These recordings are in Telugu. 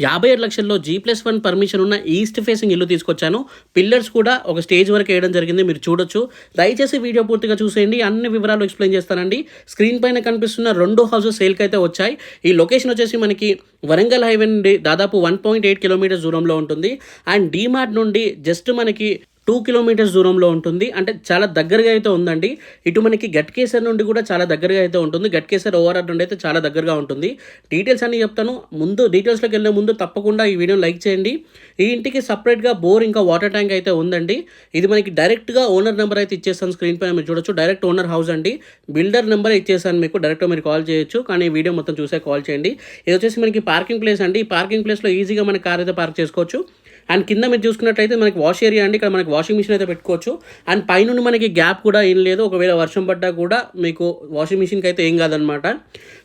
యాభై ఏడు లక్షల్లో జీ ప్లస్ వన్ పర్మిషన్ ఉన్న ఈస్ట్ ఫేసింగ్ ఇల్లు తీసుకొచ్చాను. పిల్లర్స్ కూడా ఒక స్టేజ్ వరకు వేయడం జరిగింది మీరు చూడొచ్చు. దయచేసి వీడియో పూర్తిగా చూసేయండి అన్ని వివరాలు ఎక్స్ప్లెయిన్ చేస్తానండి. స్క్రీన్ పైన కనిపిస్తున్న రెండు హౌసెస్ సేల్కి అయితే వచ్చాయి. ఈ లొకేషన్ వచ్చేసి మనకి వరంగల్ హైవే నుండి దాదాపు వన్ పాయింట్ ఎయిట్ కిలోమీటర్స్ దూరంలో ఉంటుంది. అండ్ డీమార్ట్ నుండి జస్ట్ మనకి టూ కిలోమీటర్స్ దూరంలో ఉంటుంది. అంటే చాలా దగ్గరగా అయితే ఉందండి. ఇటు మనకి గట్కేసర్ నుండి కూడా చాలా దగ్గరగా అయితే ఉంటుంది. గట్కేసర్ ఓవరాల్ నుండి అయితే చాలా దగ్గరగా ఉంటుంది. డీటెయిల్స్ అన్ని చెప్తాను. ముందు డీటెయిల్స్లోకి వెళ్ళే ముందు తప్పకుండా ఈ వీడియో లైక్ చేయండి. ఈ ఇంటికి సపరేట్గా బోర్ ఇంకా వాటర్ ట్యాంక్ అయితే ఉందండి. ఇది మనకి డైరెక్ట్గా ఓనర్ నెంబర్ అయితే ఇచ్చేస్తాను. స్క్రీన్ పైన మీరు చూడొచ్చు. డైరెక్ట్ ఓనర్ హౌస్ అండి. బిల్డర్ నెంబర్ ఇచ్చేసాను మీకు. డైరెక్ట్గా మీరు కాల్ చేయొచ్చు. కానీ ఈ వీడియో మొత్తం చూసే కాల్ చేయండి. ఇది వచ్చేసి మనకి పార్కింగ్ ప్లేస్ అండి. ఈ పార్కింగ్ ప్లేస్లో ఈజీగా మన కార్ అయితే పార్క్ చేసుకోవచ్చు. అండ్ కింద మీరు చూసుకున్నట్లయితే మనకి వాష్ ఏరియా అండి. ఇక్కడ మనకి వాషింగ్ మిషన్ అయితే పెట్టుకోవచ్చు. అండ్ పైనుండి మనకి గ్యాప్ కూడా ఏం లేదు. ఒకవేళ వర్షం పడ్డా కూడా మీకు వాషింగ్ మిషన్కి అయితే ఏం కాదనమాట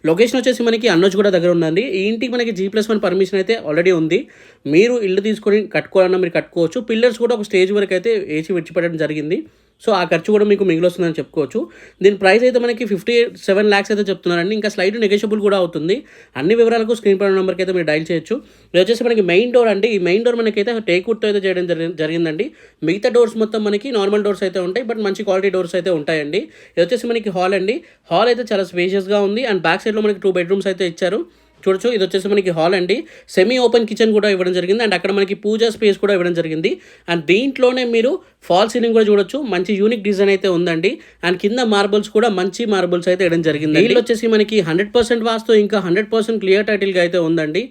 లొకేషన్ వచ్చేసి మనకి అన్నోజ్ కూడా దగ్గర ఉందండి. ఈ ఇంటికి మనకి జీ ప్లస్ వన్ పర్మిషన్ అయితే ఆల్రెడీ ఉంది. మీరు ఇల్లు తీసుకొని కట్టుకోవాలన్నా మీరు కట్టుకోవచ్చు. పిల్లర్స్ కూడా ఒక స్టేజ్ వరకు అయితే ఏసీ విడిచిపెట్టడం జరిగింది. సో ఆ ఖర్చు కూడా మీకు మిగిలొస్తుందని చెప్పుకోవచ్చు. దీని ప్రైస్ అయితే మనకి ఫిఫ్టీ సెవెన్ ల్యాక్స్ అయితే చెప్తున్నారండి. ఇంకా స్లైడ్ నెగోషియబుల్ కూడా అవుతుంది. అన్ని వివరాలకు స్క్రీన్ పైన నెంబర్కి అయితే మీరు డైల్ చేయొచ్చు. ఇది వచ్చేసి మనకి మెయిన్ డోర్ అండి. ఈ మెయిన్ డోర్ మనకైతే టేక్వుడ్తో అయితే చేయడం జరిగిందండి. మిగతా డోర్స్ మొత్తం మనకి నార్మల్ డోర్స్ అయితే ఉంటాయి. బట్ మంచి క్వాలిటీ డోర్స్ అయితే ఉంటాయండి. ఇది వచ్చేసి మనకి హాల్ అండి. హాల్ అయితే చాలా స్పేషియస్గా ఉంది. అండ్ బ్యాక్ సైడ్లో మనకి టూ బెడ్రూమ్స్ అయితే ఇచ్చారు. చూడొచ్చు. ఇది వచ్చేసి మనకి హాల్ అండి. సెమీ ఓపెన్ కిచెన్ కూడా ఇవ్వడం జరిగింది. అండ్ అక్కడ మనకి పూజా స్పేస్ కూడా ఇవ్వడం జరిగింది. అండ్ దీంట్లోనే మీరు ఫాల్ సీలింగ్ కూడా చూడొచ్చు. మంచి యూనిక్ డిజైన్ అయితే ఉందండి. అండ్ కింద మార్బుల్స్ కూడా మంచి మార్బుల్స్ అయితే ఇవ్వడం జరిగింది వీళ్ళు వచ్చేసి మనకి హండ్రెడ్ పర్సెంట్ వాస్తు ఇంకా హండ్రెడ్ పర్సెంట్ క్లియర్ టైటిల్గా అయితే ఉందండి.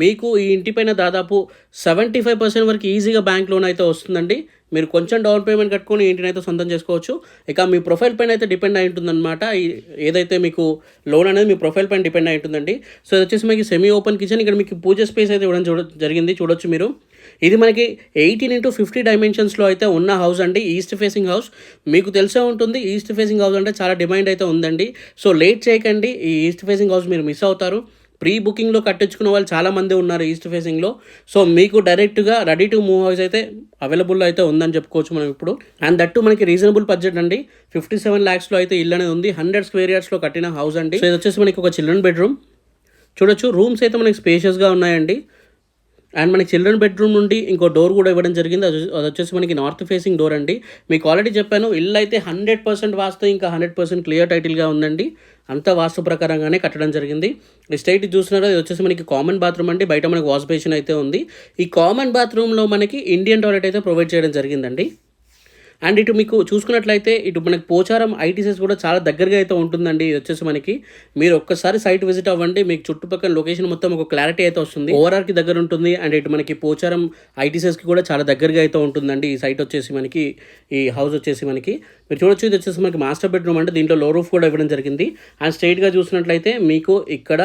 మీకు ఈ ఇంటిపైన దాదాపు సెవెంటీ ఫైవ్ పర్సెంట్ వరకు ఈజీగా బ్యాంక్ లోన్ అయితే వస్తుందండి. మీరు కొంచెం డౌన్ పేమెంట్ కట్టుకొని ఇంటినైతే సొంతం చేసుకోవచ్చు. ఇక మీ ప్రొఫైల్ పైన అయితే డిపెండ్ అయి ఉంటుందన్నమాట. ఏదైతే మీకు లోన్ అనేది మీ ప్రొఫైల్ పైన డిపెండ్ అయి ఉంటుందండి. సో ఇది వచ్చేసి మీకు సెమీ ఓపెన్ కిచెన్ ఇక్కడ మీకు పూజ స్పేస్ అయితే ఇవ్వడం చూడ జరిగింది. చూడొచ్చు మీరు. ఇది మనకి ఎయిటీన్ ఇంటూ ఫిఫ్టీ డైమెన్షన్స్లో అయితే ఉన్న హౌస్ అండి. ఈస్ట్ ఫేసింగ్ హౌస్ మీకు తెలిసే ఉంటుంది. ఈస్ట్ ఫేసింగ్ హౌస్ అంటే చాలా డిమాండ్ అయితే ఉందండి. సో లేట్ చేయకండి. ఈ ఈస్ట్ ఫేసింగ్ హౌస్ మీరు మిస్ అవుతారు. ప్రీ బుకింగ్లో కట్టించుకున్న వాళ్ళు చాలామంది ఉన్నారు ఈస్ట్ ఫేసింగ్లో. సో మీకు డైరెక్ట్గా రెడీ టు మూవ్ హౌస్ అయితే అవైలబుల్ అయితే ఉందని చెప్పుకోవచ్చు మనం ఇప్పుడు. అండ్ దట్టు మనకి రీజనబుల్ బడ్జెట్ అండి. ఫిఫ్టీ సెవెన్ ల్యాక్స్లో అయితే ఇల్లు అనేది ఉంది. హండ్రెడ్ స్క్వేర్ యార్డ్స్లో కట్టిన హౌస్ అండి. సో ఇది వచ్చేసి మనకి ఒక చిల్డ్రన్ బెడ్రూమ్. చూడొచ్చు రూమ్స్ అయితే మనకి స్పేషియస్గా ఉన్నాయండి. అండ్ మనకి చిల్డ్రన్ బెడ్రూమ్ నుండి ఇంకో డోర్ కూడా ఇవ్వడం జరిగింది. అది అది వచ్చేసి మనకి నార్త్ ఫేసింగ్ డోర్ అండి. మీకు ఆల్రెడీ చెప్పాను ఇల్లు అయితే హండ్రెడ్ పర్సెంట్ వాస్తు ఇంకా హండ్రెడ్ పర్సెంట్ క్లియర్ టైటిల్గా ఉందండి. అంత వాస్తు ప్రకారంగానే కట్టడం జరిగింది. ఈ చూసినారో ఇది వచ్చేసి మనకి కామన్ బాత్రూమ్ అండి. బయట మనకి వాష్ బేసిన్ అయితే ఉంది. ఈ కామన్ బాత్రూంలో మనకి ఇండియన్ టాయిలెట్ అయితే ప్రొవైడ్ చేయడం జరిగిందండి. అండ్ ఇటు మీకు చూసుకున్నట్లయితే ఇటు మనకి పోచారం ఐటీసీస్ కూడా చాలా దగ్గరగా అయితే ఉంటుందండి. ఇది వచ్చేసి మనకి మీరు ఒక్కసారి సైట్ విజిట్ అవ్వండి. మీకు చుట్టుపక్కల లొకేషన్ మొత్తం ఒక క్లారిటీ అయితే వస్తుంది. ఓవరాల్కి దగ్గర ఉంటుంది అండ్ ఇటు మనకి పోచారం ఐటీసీస్కి కూడా చాలా దగ్గరగా అయితే ఉంటుందండి. ఈ సైట్ వచ్చేసి మనకి ఈ హౌస్ వచ్చేసి మనకి. మీరు చూడొచ్చు ఇది వచ్చేసి మనకి మాస్టర్ బెడ్రూమ్ అంటే దీంట్లో లో రూఫ్ కూడా ఇవ్వడం జరిగింది. అండ్ స్ట్రైట్గా చూసినట్లయితే మీకు ఇక్కడ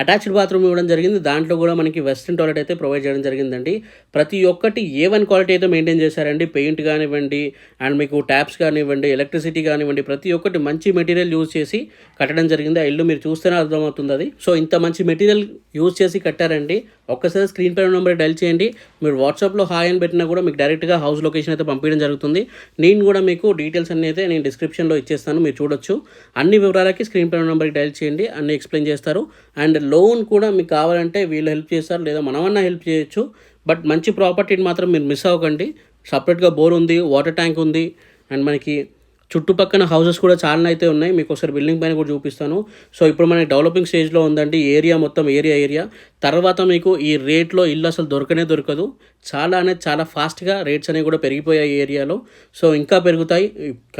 అటాచ్డ్ బాత్రూమ్ ఇవ్వడం జరిగింది. దాంట్లో కూడా మనకి వెస్ట్రన్ టాయిలెట్ అయితే ప్రొవైడ్ చేయడం జరిగిందండి. ప్రతి ఒక్కటి ఏ వన్ క్వాలిటీ అయితే మెయింటైన్ చేశారండి. పెయింట్ కానివ్వండి అండ్ మీకు ట్యాప్స్ కానివ్వండి ఎలక్ట్రిసిటీ కానివ్వండి ప్రతి ఒక్కటి మంచి మెటీరియల్ యూజ్ చేసి కట్టడం జరిగింది. ఆ ఇల్లు మీరు చూస్తేనే అర్థమవుతుంది అది. సో ఇంత మంచి మెటీరియల్ యూజ్ చేసి కట్టారండి. ఒక్కసారి స్క్రీన్ పై నెంబర్ డైల్ చేయండి. మీరు వాట్సాప్లో హాయ్ అని పెట్టినా కూడా మీకు డైరెక్ట్గా హౌస్ లొకేషన్ అయితే పంపించడం జరుగుతుంది. నేను కూడా మీకు డీటెయిల్స్ అన్ని అయితే నేను డిస్క్రిప్షన్లో ఇచ్చేస్తాను. మీరు చూడొచ్చు. అన్ని వివరాలకి స్క్రీన్ పై నెంబర్కి డైల్ చేయండి. అన్ని ఎక్స్ప్లెయిన్ చేస్తారు. అండ్ లోన్ కూడా మీకు కావాలంటే వీళ్ళు హెల్ప్ చేస్తారు. లేదా మనమన్నా హెల్ప్ చేయొచ్చు. బట్ మంచి ప్రాపర్టీని మాత్రం మీరు మిస్ అవ్వకండి. సపరేట్గా బోర్ ఉంది వాటర్ ట్యాంక్ ఉంది. అండ్ మనకి చుట్టుపక్కన హౌసెస్ కూడా చాలా అయితే ఉన్నాయి. మీకు ఒకసారి బిల్డింగ్ పైన కూడా చూపిస్తాను. సో ఇప్పుడు మనకి డెవలపింగ్ స్టేజ్లో ఉందండి ఏరియా మొత్తం ఏరియా ఏరియా తర్వాత మీకు ఈ రేట్లో ఇల్లు అసలు దొరకనే దొరకదు. చాలా అనేది చాలా ఫాస్ట్గా రేట్స్ అనేవి కూడా పెరిగిపోయాయి ఏరియాలో సో ఇంకా పెరుగుతాయి.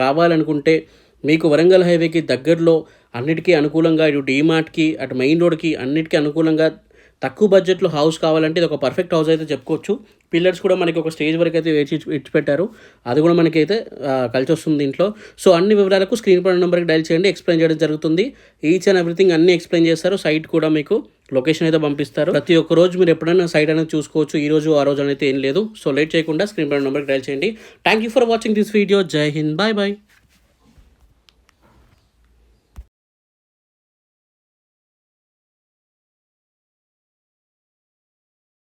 కావాలనుకుంటే మీకు వరంగల్ హైవేకి దగ్గరలో అన్నిటికీ అనుకూలంగా ఇటు డీమార్ట్కి అటు మెయిన్ రోడ్కి అన్నిటికీ అనుకూలంగా తక్కువ బడ్జెట్లో హౌస్ కావాలంటే ఇది ఒక పర్ఫెక్ట్ హౌస్ అయితే చెప్పుకోవచ్చు. పిల్లర్స్ కూడా మనకి ఒక స్టేజ్ వరకు అయితే వేచి ఇచ్చిపెట్టారు. అది కూడా మనకైతే కలిసి వస్తుంది దీంట్లో. సో అన్ని వివరాలకు స్క్రీన్ పైన నెంబర్కి డైల్ చేయండి ఎక్స్ప్లెయిన్ చేయడం జరుగుతుంది. ఈచ్ అండ్ ఎవ్రీథింగ్ అన్ని ఎక్స్ప్లెయిన్ చేస్తారు. సైట్ కూడా మీకు లొకేషన్ అయితే పంపిస్తారు. ప్రతి ఒక్క రోజు మీరు ఎప్పుడైనా సైట్ అనేది చూసుకోవచ్చు. ఈ రోజు ఆ రోజు అనేది ఏం లేదు. సో లేట్ చేయకుండా స్క్రీన్ పైన నెంబర్కి డైల్ చేయండి. Thank you for watching this video జై హింద్ బాయ్ బాయ్